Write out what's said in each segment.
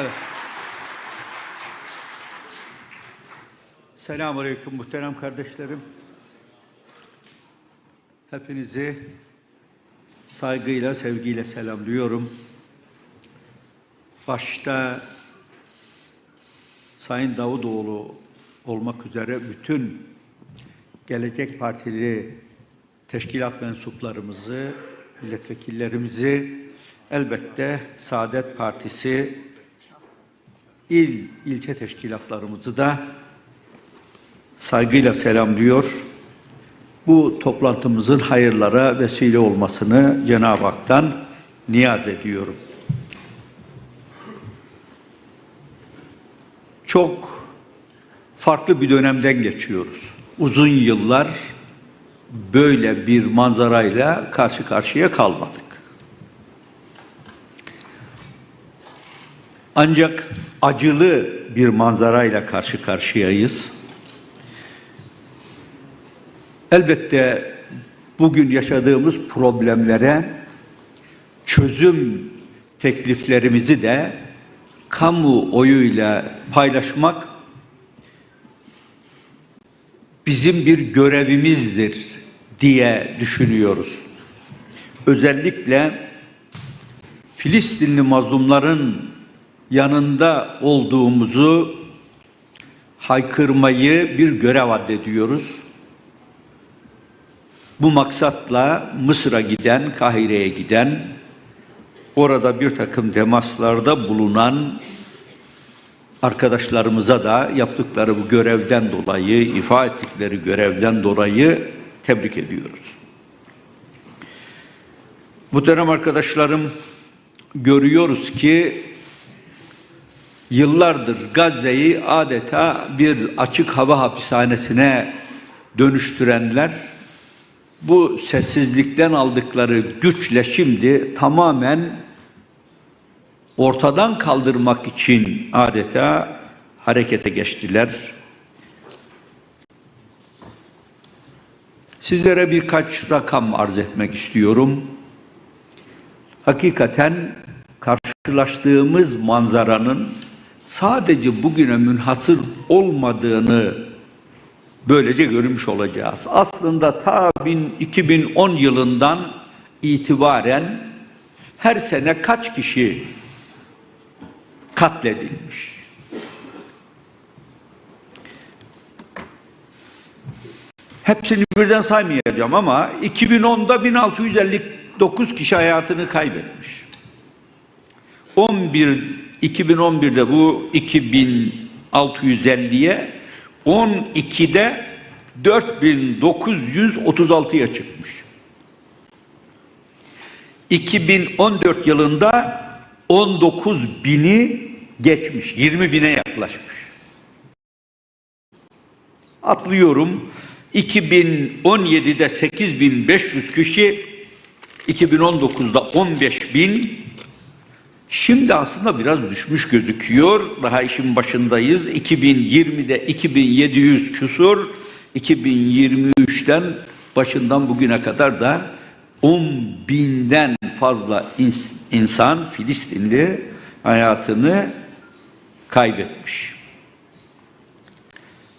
Evet. Selamun Aleyküm muhterem kardeşlerim. Hepinizi saygıyla, sevgiyle selamlıyorum. Başta Sayın Davutoğlu olmak üzere bütün Gelecek Partili teşkilat mensuplarımızı, milletvekillerimizi, elbette Saadet Partisi il, ilçe teşkilatlarımızı da saygıyla selamlıyor. Bu toplantımızın hayırlara vesile olmasını Cenab-ı Hak'tan niyaz ediyorum. Çok farklı bir dönemden geçiyoruz. Uzun yıllar böyle bir manzarayla karşı karşıya kalmadık. Ancak acılı bir manzarayla karşı karşıyayız. Elbette bugün yaşadığımız problemlere çözüm tekliflerimizi de kamu oyuyla paylaşmak bizim bir görevimizdir diye düşünüyoruz. Özellikle Filistinli mazlumların yanında olduğumuzu haykırmayı bir görev addediyoruz. Bu maksatla Mısır'a giden, Kahire'ye giden, orada bir takım demaslarda bulunan arkadaşlarımıza da yaptıkları bu görevden dolayı, ifa ettikleri görevden dolayı tebrik ediyoruz. Bu dönem arkadaşlarım görüyoruz ki yıllardır Gazze'yi adeta bir açık hava hapishanesine dönüştürenler bu sessizlikten aldıkları güçle şimdi tamamen ortadan kaldırmak için adeta harekete geçtiler. Sizlere birkaç rakam arz etmek istiyorum. Hakikaten karşılaştığımız manzaranın sadece bugüne münhasır olmadığını böylece görmüş olacağız. Aslında ta 2010 yılından itibaren her sene kaç kişi katledilmiş? Hepsini birden saymayacağım ama 2010'da 1659 kişi hayatını kaybetmiş. 11 2011'de bu 2650'ye 12'de 4936'ya çıkmış. 2014 yılında 19 bini geçmiş, 20 bine yaklaşmış. Atlıyorum. 2017'de 8500 kişi, 2019'da 15 bin, Şimdi aslında biraz düşmüş gözüküyor. Daha işin başındayız. 2020'de 2700 küsur, 2023'ten başından bugüne kadar da 10 binden fazla ins- insan Filistinli hayatını kaybetmiş.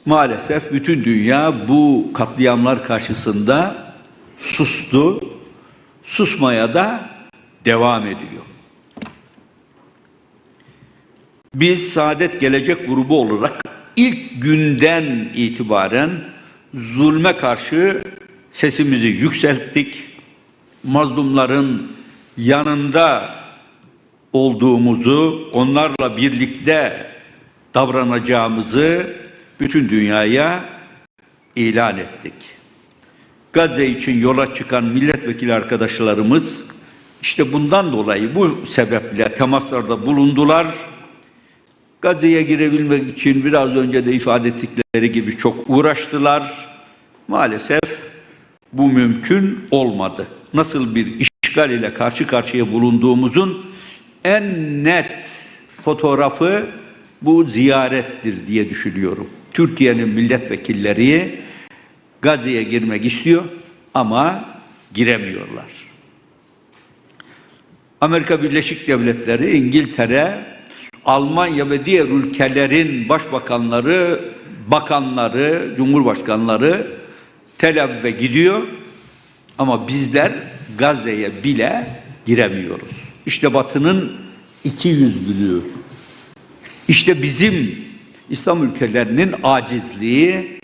Maalesef bütün dünya bu katliamlar karşısında sustu, susmaya da devam ediyor. Biz Saadet Gelecek Grubu olarak ilk günden itibaren zulme karşı sesimizi yükselttik. Mazlumların yanında olduğumuzu, onlarla birlikte davranacağımızı bütün dünyaya ilan ettik. Gazze için yola çıkan milletvekili arkadaşlarımız işte bundan dolayı bu sebeple temaslarda bulundular. Gazze'ye girebilmek için biraz önce de ifade ettikleri gibi çok uğraştılar. Maalesef bu mümkün olmadı. Nasıl bir işgal ile karşı karşıya bulunduğumuzun en net fotoğrafı bu ziyarettir diye düşünüyorum. Türkiye'nin milletvekilleri Gazze'ye girmek istiyor ama giremiyorlar. Amerika Birleşik Devletleri, İngiltere Almanya ve diğer ülkelerin başbakanları, bakanları, cumhurbaşkanları Tel Aviv'e gidiyor ama bizler Gazze'ye bile giremiyoruz. İşte Batı'nın iki yüzlülüğü. İşte bizim İslam ülkelerinin acizliği,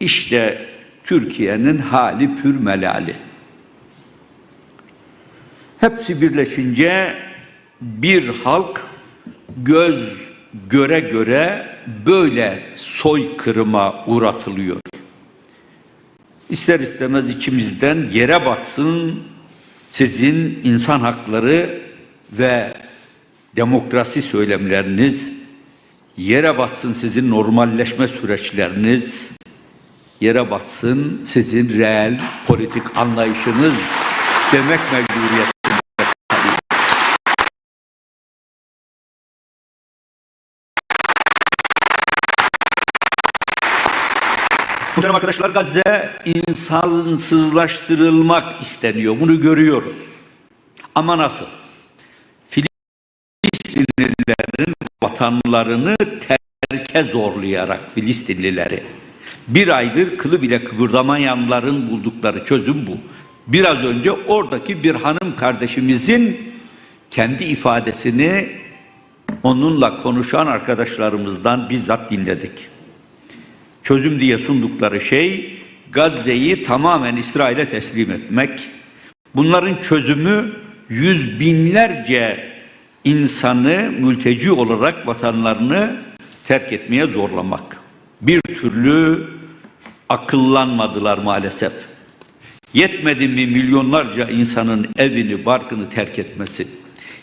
işte Türkiye'nin hali pür melali. Hepsi birleşince bir halk göz göre göre böyle soykırıma uğratılıyor. İster istemez içimizden yere batsın sizin insan hakları ve demokrasi söylemleriniz, yere batsın sizin normalleşme süreçleriniz, yere batsın sizin reel politik anlayışınız demek mecburiyet. Muhterem arkadaşlar Gazze insansızlaştırılmak isteniyor. Bunu görüyoruz. Ama nasıl? Filistinlilerin vatanlarını terke zorlayarak Filistinlileri. Bir aydır kılı bile kıvırdamayanların buldukları çözüm bu. Biraz önce oradaki bir hanım kardeşimizin kendi ifadesini onunla konuşan arkadaşlarımızdan bizzat dinledik çözüm diye sundukları şey Gazze'yi tamamen İsrail'e teslim etmek. Bunların çözümü yüz binlerce insanı mülteci olarak vatanlarını terk etmeye zorlamak. Bir türlü akıllanmadılar maalesef. Yetmedi mi milyonlarca insanın evini, barkını terk etmesi?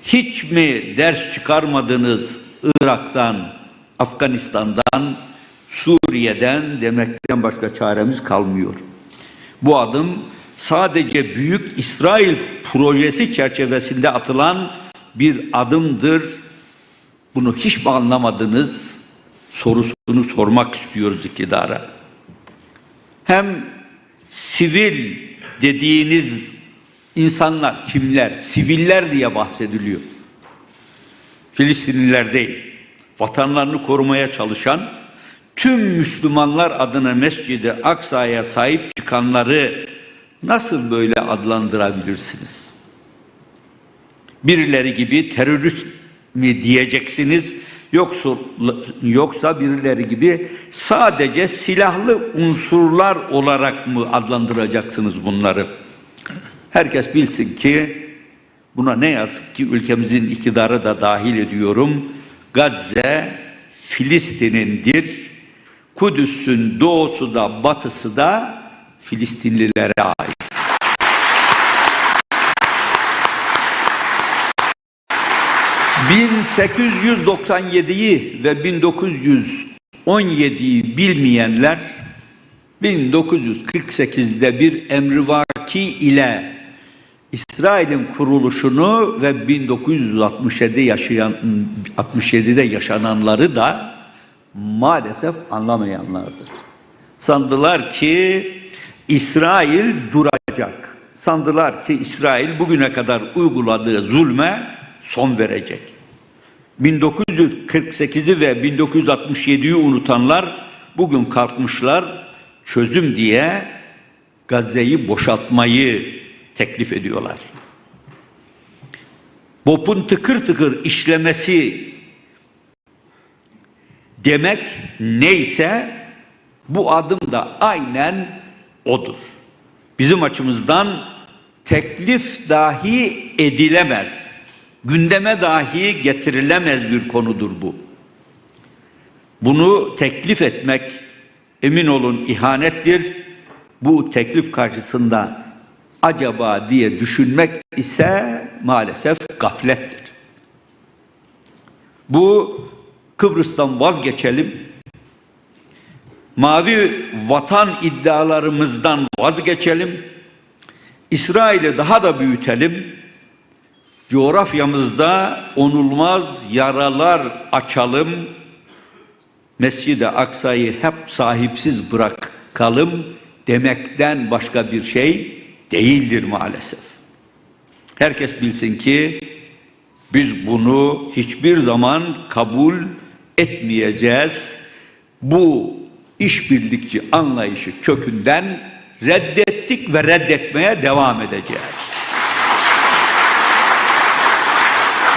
Hiç mi ders çıkarmadınız Irak'tan, Afganistan'dan, Suriye'den demekten başka çaremiz kalmıyor. Bu adım sadece büyük İsrail projesi çerçevesinde atılan bir adımdır. Bunu hiç mi anlamadınız? Sorusunu sormak istiyoruz iktidara. Hem sivil dediğiniz insanlar kimler? Siviller diye bahsediliyor. Filistinliler değil. Vatanlarını korumaya çalışan tüm Müslümanlar adına Mescid-i Aksa'ya sahip çıkanları nasıl böyle adlandırabilirsiniz? Birileri gibi terörist mi diyeceksiniz yoksa yoksa birileri gibi sadece silahlı unsurlar olarak mı adlandıracaksınız bunları? Herkes bilsin ki buna ne yazık ki ülkemizin iktidarı da dahil ediyorum. Gazze Filistin'indir Kudüs'ün doğusu da batısı da Filistinlilere ait. ...1897'yi ve 1917'yi bilmeyenler... ...1948'de bir emrivaki ile... İsrail'in kuruluşunu ve 1967'de yaşayan 67'de yaşananları da maalesef anlamayanlardır. Sandılar ki İsrail duracak. Sandılar ki İsrail bugüne kadar uyguladığı zulme son verecek. 1948'i ve 1967'yi unutanlar bugün kalkmışlar çözüm diye Gazze'yi boşaltmayı teklif ediyorlar. BOP'un tıkır tıkır işlemesi demek neyse bu adım da aynen odur. Bizim açımızdan teklif dahi edilemez. Gündeme dahi getirilemez bir konudur bu. Bunu teklif etmek emin olun ihanettir. Bu teklif karşısında acaba diye düşünmek ise maalesef gaflettir. Bu Kıbrıs'tan vazgeçelim. Mavi vatan iddialarımızdan vazgeçelim. İsrail'i daha da büyütelim. Coğrafyamızda onulmaz yaralar açalım. Mescid-i Aksa'yı hep sahipsiz bırakalım demekten başka bir şey değildir maalesef. Herkes bilsin ki Biz bunu hiçbir zaman kabul etmeyeceğiz. Bu işbirlikçi anlayışı kökünden reddettik ve reddetmeye devam edeceğiz.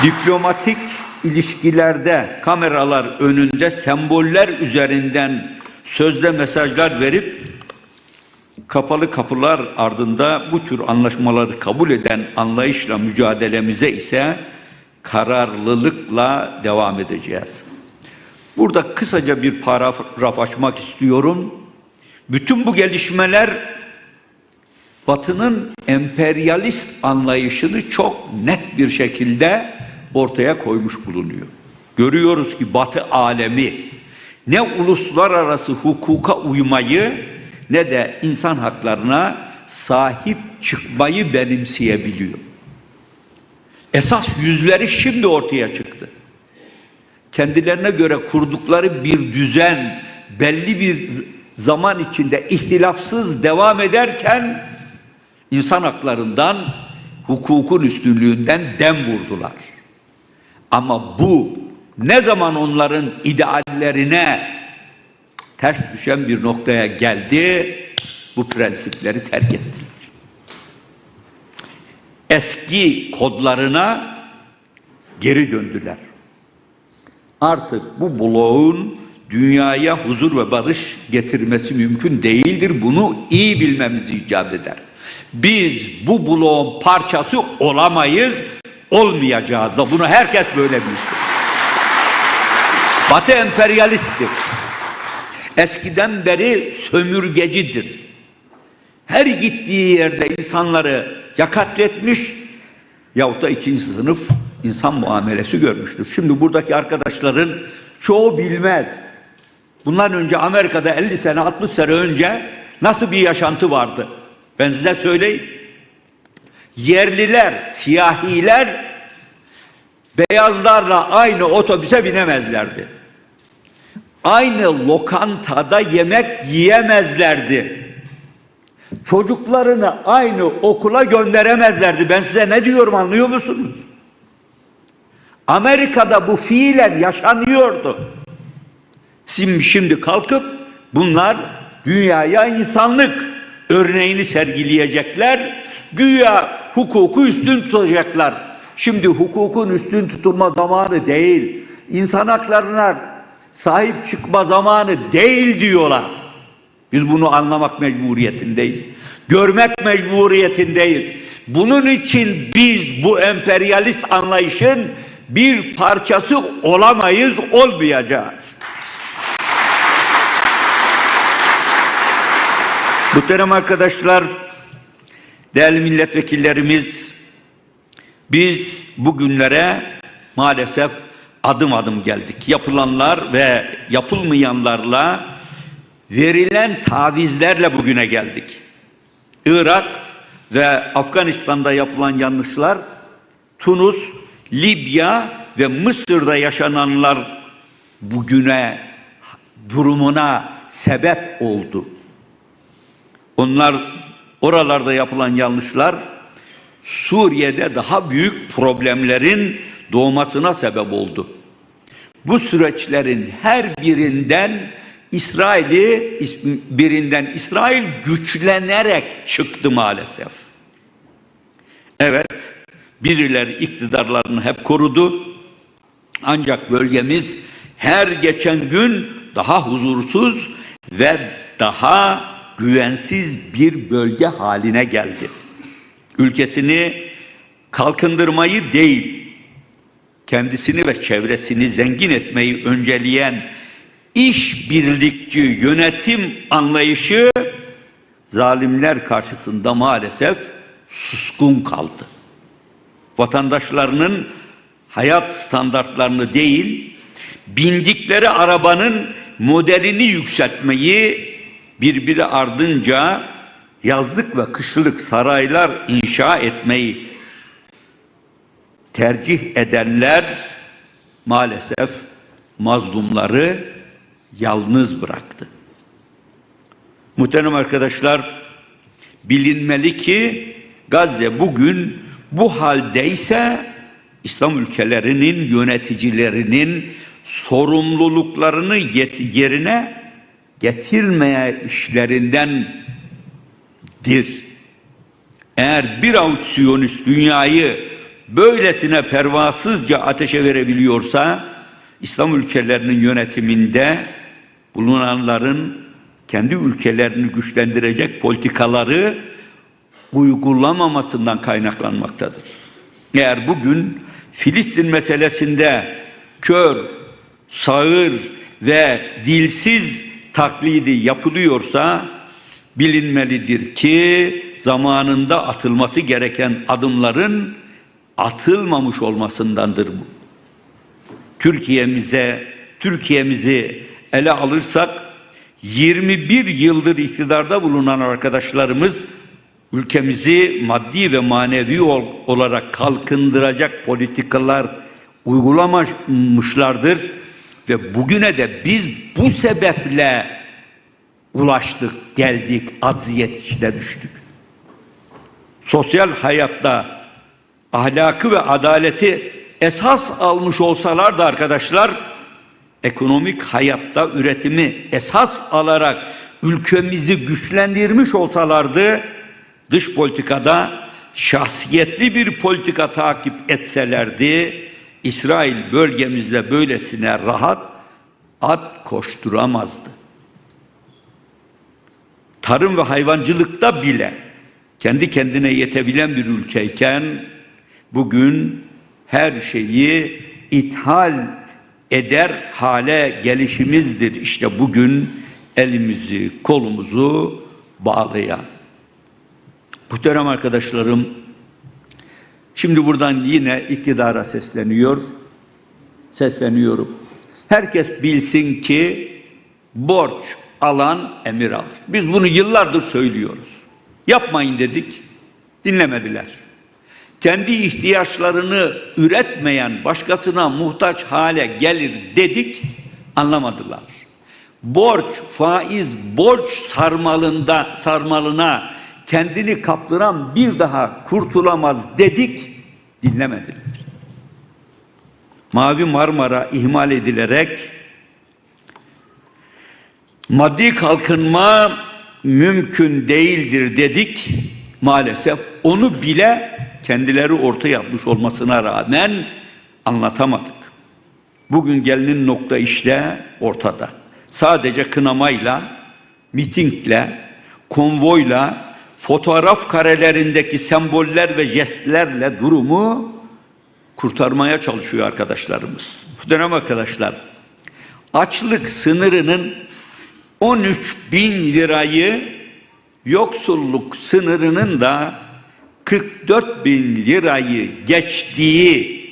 Diplomatik ilişkilerde kameralar önünde semboller üzerinden sözde mesajlar verip kapalı kapılar ardında bu tür anlaşmaları kabul eden anlayışla mücadelemize ise kararlılıkla devam edeceğiz. Burada kısaca bir paragraf açmak istiyorum. Bütün bu gelişmeler Batı'nın emperyalist anlayışını çok net bir şekilde ortaya koymuş bulunuyor. Görüyoruz ki Batı alemi ne uluslararası hukuka uymayı ne de insan haklarına sahip çıkmayı benimseyebiliyor. Esas yüzleri şimdi ortaya çıktı. Kendilerine göre kurdukları bir düzen belli bir zaman içinde ihtilafsız devam ederken insan haklarından, hukukun üstünlüğünden dem vurdular. Ama bu ne zaman onların ideallerine ters düşen bir noktaya geldi, bu prensipleri terk ettiler. Eski kodlarına geri döndüler. Artık bu bloğun dünyaya huzur ve barış getirmesi mümkün değildir. Bunu iyi bilmemiz icap eder. Biz bu bloğun parçası olamayız, olmayacağız da bunu herkes böyle bilsin. Batı emperyalisttir. Eskiden beri sömürgecidir. Her gittiği yerde insanları ya katletmiş yahut da ikinci sınıf insan muamelesi görmüştür. Şimdi buradaki arkadaşların çoğu bilmez. Bundan önce Amerika'da 50 sene 60 sene önce nasıl bir yaşantı vardı? Ben size söyleyeyim. Yerliler, siyahiler beyazlarla aynı otobüse binemezlerdi. Aynı lokantada yemek yiyemezlerdi. Çocuklarını aynı okula gönderemezlerdi. Ben size ne diyorum anlıyor musunuz? Amerika'da bu fiilen yaşanıyordu. Şimdi, şimdi kalkıp bunlar dünyaya insanlık örneğini sergileyecekler. Güya hukuku üstün tutacaklar. Şimdi hukukun üstün tutulma zamanı değil. İnsan haklarına sahip çıkma zamanı değil diyorlar. Biz bunu anlamak mecburiyetindeyiz. Görmek mecburiyetindeyiz. Bunun için biz bu emperyalist anlayışın bir parçası olamayız, olmayacağız. Muhterem arkadaşlar, değerli milletvekillerimiz, biz bugünlere maalesef adım adım geldik. Yapılanlar ve yapılmayanlarla verilen tavizlerle bugüne geldik. Irak ve Afganistan'da yapılan yanlışlar, Tunus, Libya ve Mısır'da yaşananlar bugüne durumuna sebep oldu. Onlar oralarda yapılan yanlışlar Suriye'de daha büyük problemlerin doğmasına sebep oldu. Bu süreçlerin her birinden İsrail'i birinden İsrail güçlenerek çıktı maalesef. Evet, birileri iktidarlarını hep korudu. Ancak bölgemiz her geçen gün daha huzursuz ve daha güvensiz bir bölge haline geldi. Ülkesini kalkındırmayı değil, kendisini ve çevresini zengin etmeyi önceleyen işbirlikçi yönetim anlayışı zalimler karşısında maalesef suskun kaldı. Vatandaşlarının hayat standartlarını değil, bindikleri arabanın modelini yükseltmeyi birbiri ardınca yazlık ve kışlık saraylar inşa etmeyi tercih edenler maalesef mazlumları yalnız bıraktı. Muhterem arkadaşlar, bilinmeli ki Gazze bugün bu haldeyse İslam ülkelerinin yöneticilerinin sorumluluklarını yerine getirmeye işlerindendir. Eğer bir avuç Siyonist dünyayı böylesine pervasızca ateşe verebiliyorsa, İslam ülkelerinin yönetiminde bulunanların kendi ülkelerini güçlendirecek politikaları uygulamamasından kaynaklanmaktadır. Eğer bugün Filistin meselesinde kör, sağır ve dilsiz taklidi yapılıyorsa bilinmelidir ki zamanında atılması gereken adımların atılmamış olmasındandır bu. Türkiye'mize Türkiye'mizi ele alırsak 21 yıldır iktidarda bulunan arkadaşlarımız ülkemizi maddi ve manevi ol- olarak kalkındıracak politikalar uygulamışlardır ve bugüne de biz bu sebeple ulaştık, geldik, acziyet içine düştük. Sosyal hayatta ahlakı ve adaleti esas almış olsalar da arkadaşlar ekonomik hayatta üretimi esas alarak ülkemizi güçlendirmiş olsalardı dış politikada şahsiyetli bir politika takip etselerdi İsrail bölgemizde böylesine rahat at koşturamazdı. Tarım ve hayvancılıkta bile kendi kendine yetebilen bir ülkeyken bugün her şeyi ithal eder hale gelişimizdir. İşte bugün elimizi kolumuzu bağlayan. Muhterem arkadaşlarım, şimdi buradan yine iktidara sesleniyor, sesleniyorum. Herkes bilsin ki borç alan emir alır. Biz bunu yıllardır söylüyoruz. Yapmayın dedik, dinlemediler. Kendi ihtiyaçlarını üretmeyen başkasına muhtaç hale gelir dedik, anlamadılar. Borç, faiz, borç sarmalında sarmalına kendini kaptıran bir daha kurtulamaz dedik, dinlemediler. Mavi Marmara ihmal edilerek maddi kalkınma mümkün değildir dedik. Maalesef onu bile kendileri ortaya atmış olmasına rağmen anlatamadık. Bugün gelinin nokta işte ortada. Sadece kınamayla, mitingle, konvoyla, fotoğraf karelerindeki semboller ve jestlerle durumu kurtarmaya çalışıyor arkadaşlarımız. Bu dönem arkadaşlar açlık sınırının 13 bin lirayı yoksulluk sınırının da 44 bin lirayı geçtiği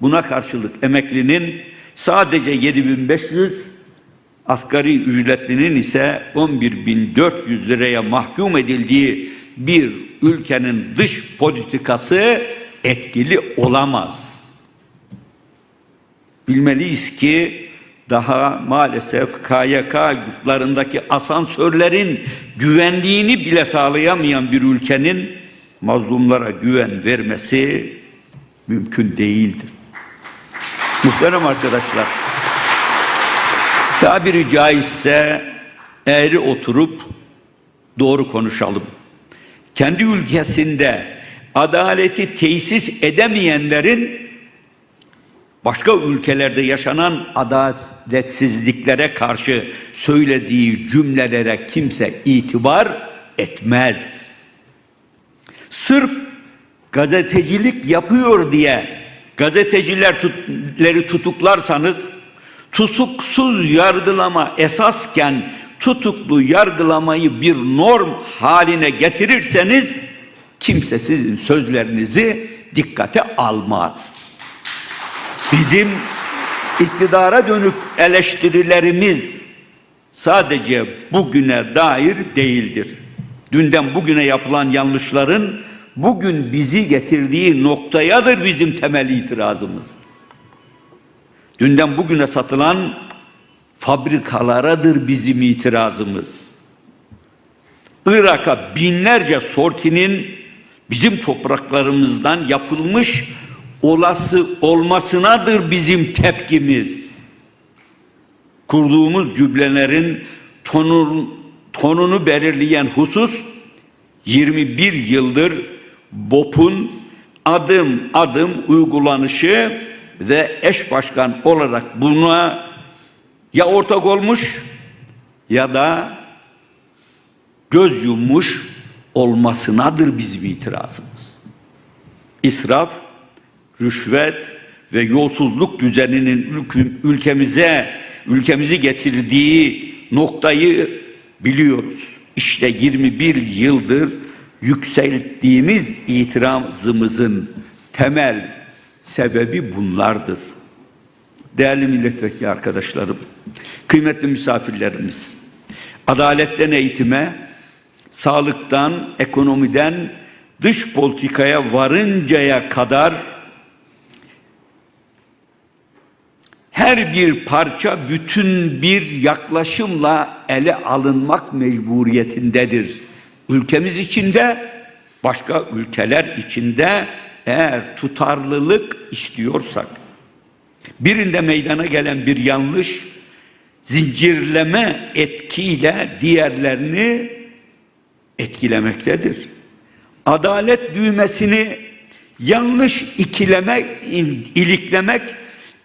buna karşılık emeklinin sadece 7500 asgari ücretlinin ise 11.400 liraya mahkum edildiği bir ülkenin dış politikası etkili olamaz. Bilmeliyiz ki daha maalesef KYK yurtlarındaki asansörlerin güvenliğini bile sağlayamayan bir ülkenin mazlumlara güven vermesi mümkün değildir. Muhterem arkadaşlar, tabiri caizse eğri oturup doğru konuşalım. Kendi ülkesinde adaleti tesis edemeyenlerin başka ülkelerde yaşanan adaletsizliklere karşı söylediği cümlelere kimse itibar etmez. Sırf gazetecilik yapıyor diye gazetecileri tutuklarsanız tutuksuz yargılama esasken tutuklu yargılamayı bir norm haline getirirseniz kimse sizin sözlerinizi dikkate almaz. Bizim iktidara dönük eleştirilerimiz sadece bugüne dair değildir. Dünden bugüne yapılan yanlışların bugün bizi getirdiği noktayadır bizim temel itirazımız. Dünden bugüne satılan fabrikalara'dır bizim itirazımız. Irak'a binlerce sortinin bizim topraklarımızdan yapılmış olası olmasınadır bizim tepkimiz. Kurduğumuz cümlelerin tonun, tonunu belirleyen husus 21 yıldır BOP'un adım adım uygulanışı ve eş başkan olarak buna ya ortak olmuş ya da göz yummuş olmasınadır bizim itirazımız. İsraf, rüşvet ve yolsuzluk düzeninin ülkemize ülkemizi getirdiği noktayı biliyoruz. İşte 21 yıldır yükselttiğimiz itirazımızın temel sebebi bunlardır. Değerli milletvekili arkadaşlarım, kıymetli misafirlerimiz, adaletten eğitime, sağlıktan, ekonomiden dış politikaya varıncaya kadar her bir parça bütün bir yaklaşımla ele alınmak mecburiyetindedir. Ülkemiz içinde, başka ülkeler içinde eğer tutarlılık istiyorsak, birinde meydana gelen bir yanlış, zincirleme etkiyle diğerlerini etkilemektedir. Adalet düğmesini yanlış ikilemek, in- iliklemek,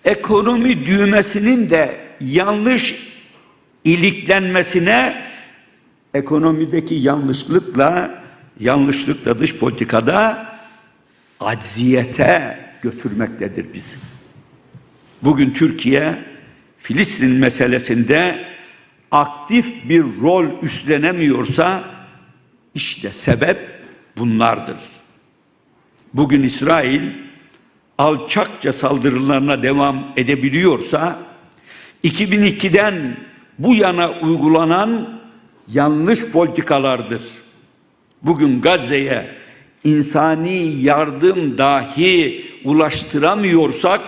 ekonomi düğmesinin de yanlış iliklenmesine ekonomideki yanlışlıkla yanlışlıkla dış politikada acziyete götürmektedir bizi. Bugün Türkiye Filistin meselesinde aktif bir rol üstlenemiyorsa işte sebep bunlardır. Bugün İsrail alçakça saldırılarına devam edebiliyorsa 2002'den bu yana uygulanan yanlış politikalardır. Bugün Gazze'ye insani yardım dahi ulaştıramıyorsak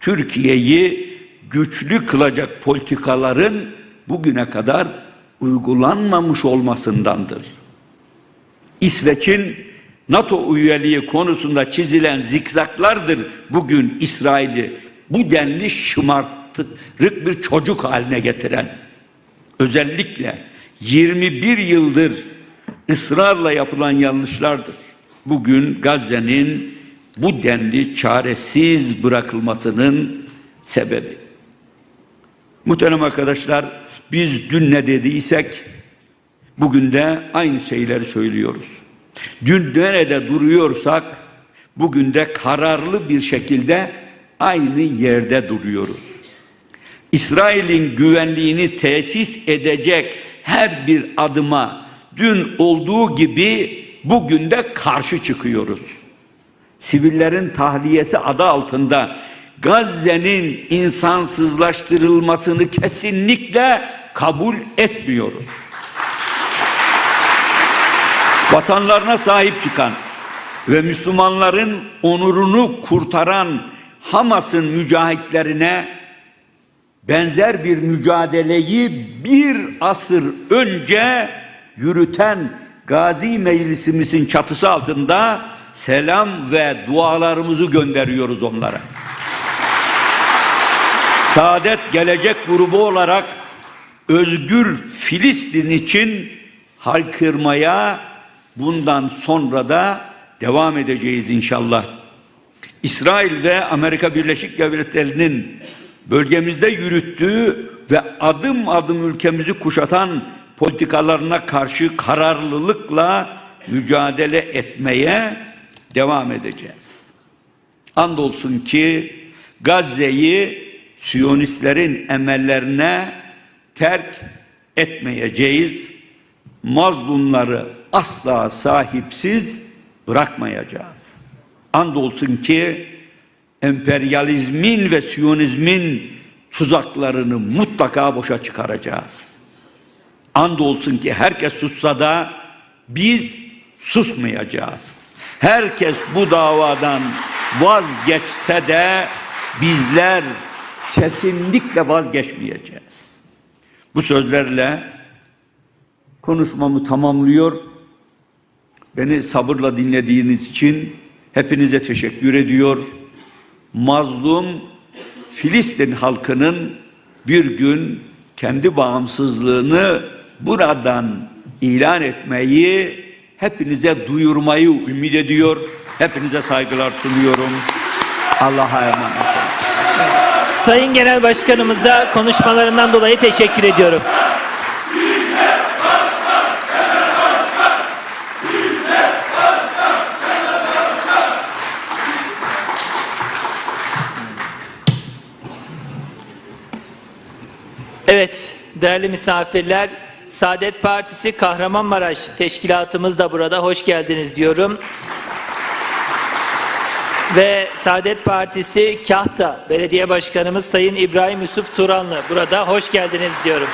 Türkiye'yi güçlü kılacak politikaların bugüne kadar uygulanmamış olmasındandır. İsveç'in NATO üyeliği konusunda çizilen zikzaklardır bugün İsrail'i bu denli şımartırık bir çocuk haline getiren. Özellikle 21 yıldır ısrarla yapılan yanlışlardır. Bugün Gazze'nin bu denli çaresiz bırakılmasının sebebi. Muhterem arkadaşlar, biz dün ne dediysek bugün de aynı şeyleri söylüyoruz. Dün nerede duruyorsak bugün de kararlı bir şekilde aynı yerde duruyoruz. İsrail'in güvenliğini tesis edecek her bir adıma dün olduğu gibi bugün de karşı çıkıyoruz. Sivillerin tahliyesi adı altında Gazze'nin insansızlaştırılmasını kesinlikle kabul etmiyoruz. Vatanlarına sahip çıkan ve Müslümanların onurunu kurtaran Hamas'ın mücahitlerine benzer bir mücadeleyi bir asır önce yürüten Gazi Meclisimizin çatısı altında selam ve dualarımızı gönderiyoruz onlara. Saadet Gelecek grubu olarak özgür Filistin için haykırmaya bundan sonra da devam edeceğiz inşallah. İsrail ve Amerika Birleşik Devletleri'nin bölgemizde yürüttüğü ve adım adım ülkemizi kuşatan politikalarına karşı kararlılıkla mücadele etmeye devam edeceğiz. Andolsun ki Gazze'yi Siyonistlerin emellerine terk etmeyeceğiz. Mazlumları asla sahipsiz bırakmayacağız. Andolsun ki emperyalizmin ve siyonizmin tuzaklarını mutlaka boşa çıkaracağız. Andolsun ki herkes sussa da biz susmayacağız. Herkes bu davadan vazgeçse de bizler kesinlikle vazgeçmeyeceğiz. Bu sözlerle konuşmamı tamamlıyor. Beni sabırla dinlediğiniz için Hepinize teşekkür ediyor. Mazlum Filistin halkının bir gün kendi bağımsızlığını buradan ilan etmeyi hepinize duyurmayı ümit ediyor. Hepinize saygılar sunuyorum. Allah'a emanet olun. Sayın Genel Başkanımıza konuşmalarından dolayı teşekkür ediyorum. Evet, değerli misafirler, Saadet Partisi Kahramanmaraş Teşkilatımız da burada. Hoş geldiniz diyorum. Ve Saadet Partisi Kahta Belediye Başkanımız Sayın İbrahim Yusuf Turanlı burada. Hoş geldiniz diyorum.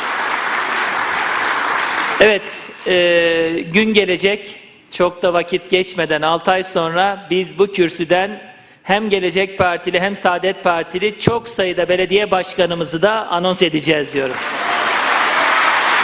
Evet, e, gün gelecek. Çok da vakit geçmeden 6 ay sonra biz bu kürsüden hem Gelecek Partili hem Saadet Partili çok sayıda belediye başkanımızı da anons edeceğiz diyorum.